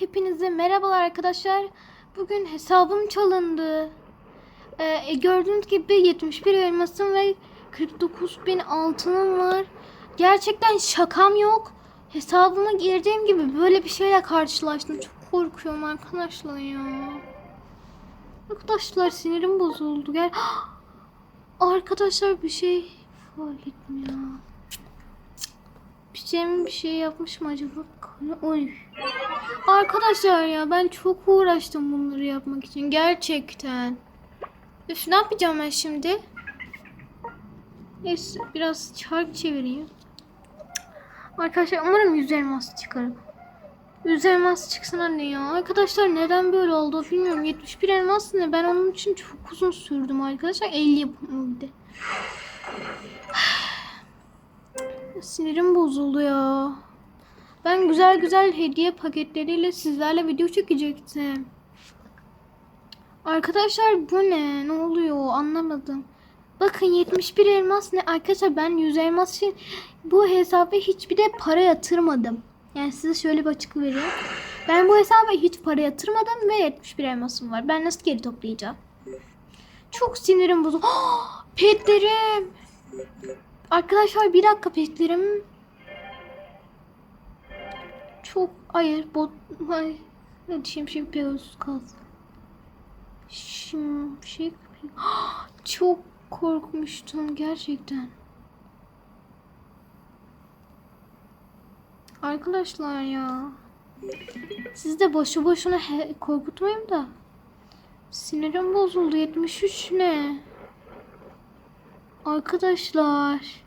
Hepinize merhabalar arkadaşlar. Bugün hesabım çalındı. Ee, gördüğünüz gibi 71 elmasım ve 49 bin altınım var. Gerçekten şakam yok. Hesabıma girdiğim gibi böyle bir şeyle karşılaştım. Çok korkuyorum arkadaşlar ya. Arkadaşlar sinirim bozuldu. Gel. Arkadaşlar bir şey fark ettim ya. Piçem bir şey yapmış mı acaba? Oy. Arkadaşlar ya ben çok uğraştım bunları yapmak için. Gerçekten. Üf ne yapacağım ben şimdi? Neyse biraz çark çevireyim. Arkadaşlar umarım yüz elmas çıkarım. Yüz elmas çıksın anne ya. Arkadaşlar neden böyle oldu bilmiyorum. 71 elmas ne? Ben onun için çok uzun sürdüm arkadaşlar. 50 yapımı bir de. Sinirim bozuldu ya. Ben güzel güzel hediye paketleriyle sizlerle video çekecektim. Arkadaşlar bu ne? Ne oluyor? Anlamadım. Bakın 71 elmas ne? Arkadaşlar ben 100 elmas için bu hesaba hiçbir de para yatırmadım. Yani size şöyle bir açık vereyim. Ben bu hesaba hiç para yatırmadım ve 71 elmasım var. Ben nasıl geri toplayacağım? Çok sinirim bozuldu. Petlerim. Arkadaşlar bir dakika petlerim. Çok hayır bot hayır. Hadi şimşek Pegasus kaldı. Şimşek Çok korkmuştum gerçekten. Arkadaşlar ya. Siz de boşu boşuna korkutmayın da. Sinirim bozuldu. 73 ne? Arkadaşlar.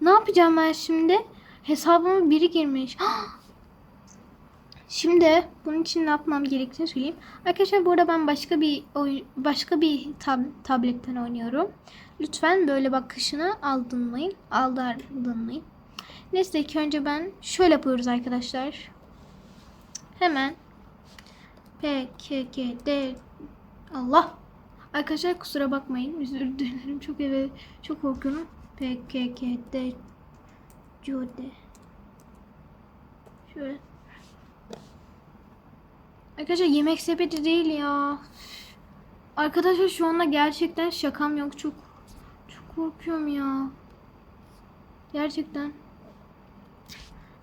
Ne yapacağım ben şimdi? Hesabıma biri girmiş. Şimdi bunun için ne yapmam gerektiğini söyleyeyim. Arkadaşlar bu arada ben başka bir oyun, başka bir tab- tabletten oynuyorum. Lütfen böyle bakışını aldırmayın. Aldırmayın. Neyse ilk önce ben şöyle yapıyoruz arkadaşlar. Hemen P Allah Arkadaşlar kusura bakmayın. Özür dilerim. Çok eve çok korkuyorum. P K K D Code Şöyle Arkadaşlar yemek sepeti değil ya. Arkadaşlar şu anda gerçekten şakam yok. Çok çok korkuyorum ya. Gerçekten.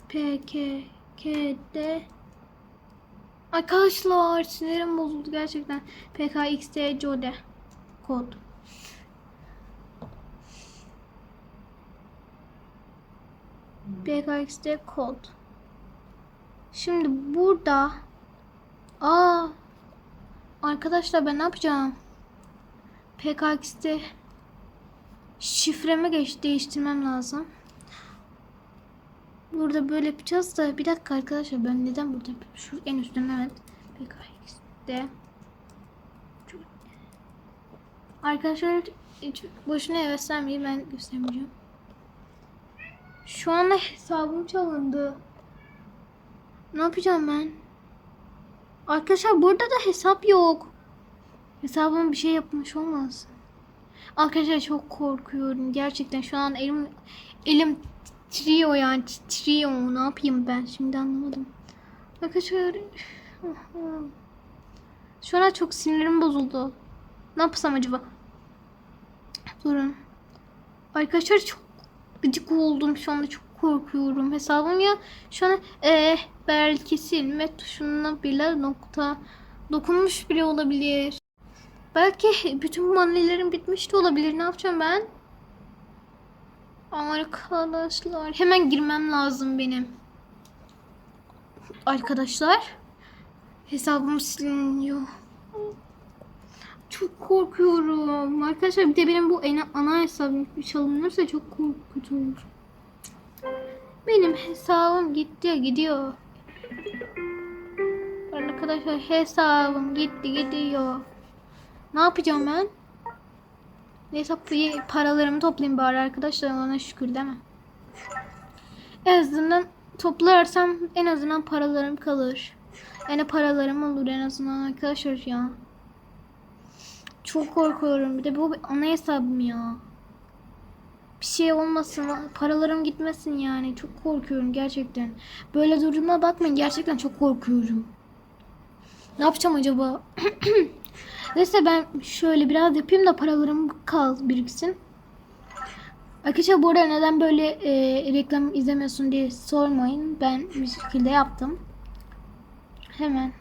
P K K D Arkadaşlar sinirim bozuldu gerçekten. P K X D Code kod. PKXD kod. Şimdi burada Aa Arkadaşlar ben ne yapacağım? PKX'de şifremi geç değiştirmem lazım. Burada böyle yapacağız da bir dakika arkadaşlar ben neden burada yapıyorum? Şu en üstten evet. PKX'de Arkadaşlar hiç boşuna heveslenmeyin ben göstermeyeceğim. Şu anda hesabım çalındı. Ne yapacağım ben? Arkadaşlar burada da hesap yok. Hesabıma bir şey yapmış olmaz. Arkadaşlar çok korkuyorum. Gerçekten şu an elim elim titriyor yani titriyor. Ne yapayım ben şimdi anlamadım. Arkadaşlar şu an çok sinirim bozuldu. Ne yapsam acaba? Durun. Arkadaşlar çok gıcık oldum şu anda çok korkuyorum. Hesabım ya şu an eh belki silme tuşuna bile nokta dokunmuş bile olabilir. Belki bütün manelerim bitmiş de olabilir. Ne yapacağım ben? Arkadaşlar hemen girmem lazım benim. Arkadaşlar hesabım siliniyor. Çok korkuyorum. Arkadaşlar bir de benim bu ana, ana hesabım çalınırsa çok korkunç olur. Benim hesabım gitti gidiyor. Arkadaşlar hesabım gitti gidiyor. Ne yapacağım ben? Neyse paralarımı toplayayım bari arkadaşlar ona şükür değil mi? En azından toplarsam en azından paralarım kalır. Yani paralarım olur en azından arkadaşlar ya. Çok korkuyorum. Bir de bu ana hesabım ya. Bir şey olmasın. Paralarım gitmesin yani. Çok korkuyorum gerçekten. Böyle duruma bakmayın. Gerçekten çok korkuyorum. Ne yapacağım acaba? Neyse ben şöyle biraz yapayım da paralarım kal biriksin. Arkadaşlar bu arada neden böyle e, reklam izlemiyorsun diye sormayın. Ben bir şekilde yaptım. Hemen.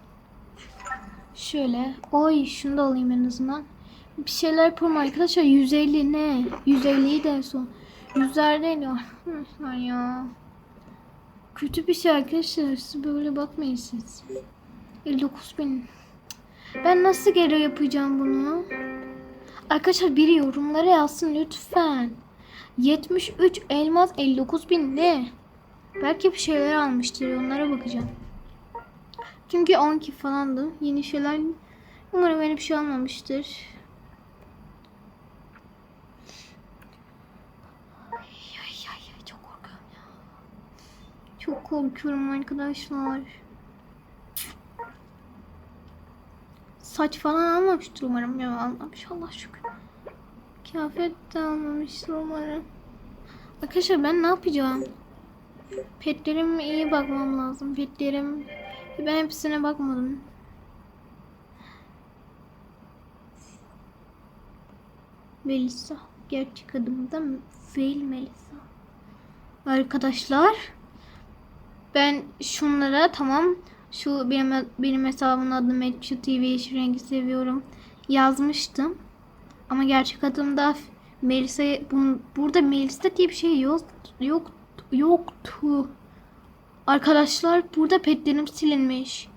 Şöyle. Oy şunu da alayım en azından. Bir şeyler yapalım arkadaşlar. 150 ne? 150'yi de son. Yüzlerde ne var ya? Kötü bir şey arkadaşlar. Siz böyle bakmayın siz. 59 bin. Ben nasıl geri yapacağım bunu? Arkadaşlar biri yorumlara yazsın lütfen. 73 elmas 59 bin ne? Belki bir şeyler almıştır onlara bakacağım. Çünkü 12 falandı. Yeni şeyler umarım öyle bir şey almamıştır. Ay, ay, ay, çok korkuyorum ya. Çok korkuyorum arkadaşlar. Saç falan almamıştır umarım ya almamış Allah şükür. Kıyafet de almamıştır umarım. Arkadaşlar ben ne yapacağım? Petlerime iyi bakmam lazım. Petlerim ben hepsine bakmadım. Melisa. Gerçek adım da Fail Melisa. Arkadaşlar ben şunlara tamam şu benim benim hesabımın adı Metçu TV yeşil rengi seviyorum yazmıştım. Ama gerçek adım da Melisa bun, burada Melisa diye bir şey yok yok yoktu. Arkadaşlar burada petlerim silinmiş.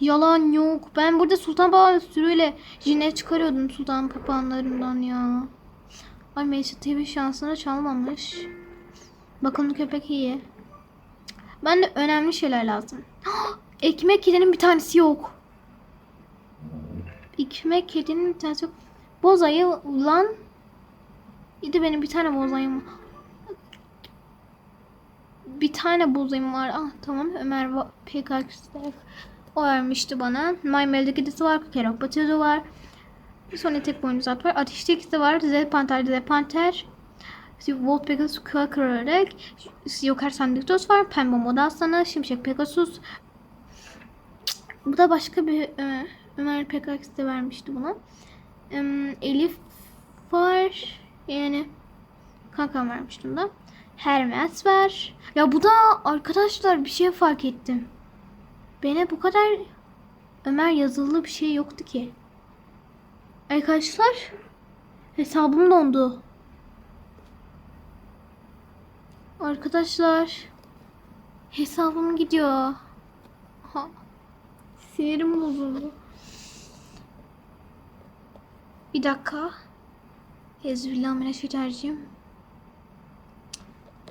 Yalan yok. Ben burada Sultan Papağan sürüyle jine çıkarıyordum Sultan Papağanlarından ya. Ay Melisa TV şansını çalmamış. Bakın köpek iyi. Ben de önemli şeyler lazım. Ekmek kedinin bir tanesi yok. Ekmek kedinin bir tanesi yok. Bozayı lan. İdi benim bir tane bozayım. Bir tane bozayım var. Ah tamam Ömer PKX'de o vermişti bana. Maymel'de kedisi var. Kerok Batıyordu var. Sonra tek boynuz at var. Ateşte ikisi var. Z Panter, Z Panter. Volt Pegasus Quackerarak. Joker Sandiktos var. Pembe Moda Aslanı. Şimşek Pegasus. Bu da başka bir e, Ömer PKX'de vermişti buna. E, Elif var. Yani kankam vermiştim da. Hermes var. Ya bu da arkadaşlar bir şey fark ettim. Bana bu kadar Ömer yazılı bir şey yoktu ki. Arkadaşlar hesabım dondu. Arkadaşlar hesabım gidiyor. Ha, sinirim bozuldu. Bir dakika. Ezbillahimineşşeytanirracim.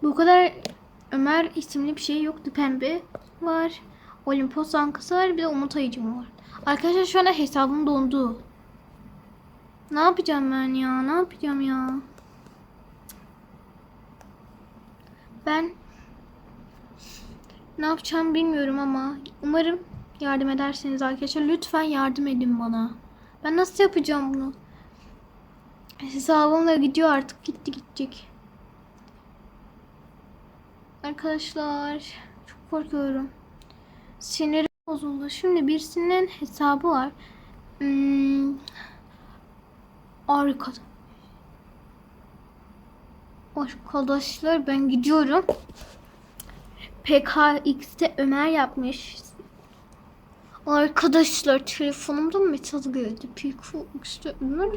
Bu kadar Ömer isimli bir şey yoktu. Pembe var. Olimpos Ankası var. Bir de Umut Ayıcım var. Arkadaşlar şu anda hesabım dondu. Ne yapacağım ben ya? Ne yapacağım ya? Ben ne yapacağım bilmiyorum ama umarım yardım ederseniz arkadaşlar. Lütfen yardım edin bana. Ben nasıl yapacağım bunu? Hesabım da gidiyor artık. Gitti gidecek. Arkadaşlar çok korkuyorum. Sinirim bozuldu. Şimdi birisinin hesabı var. Hmm, arkada. Arkadaşlar ben gidiyorum. PKX'te Ömer yapmış. Arkadaşlar telefonumda mesaj geldi. PKX'te Ömer.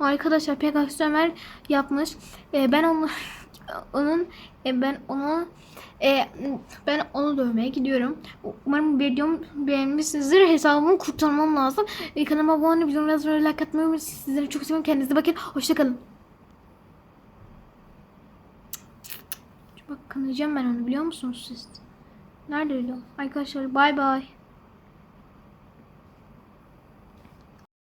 Arkadaşlar PKX'te Ömer yapmış. Ee, ben onu onun e, ben onu e, ben onu dövmeye gidiyorum. Umarım videomu beğenmişsinizdir. Hesabımı kurtarmam lazım. E, kanalıma abone olmayı, videomu like atmayı unutmayın. Sizleri çok seviyorum. Kendinize bakın. Hoşçakalın. Bak kanayacağım ben onu biliyor musunuz siz? Nerede öyle? Arkadaşlar bay bay.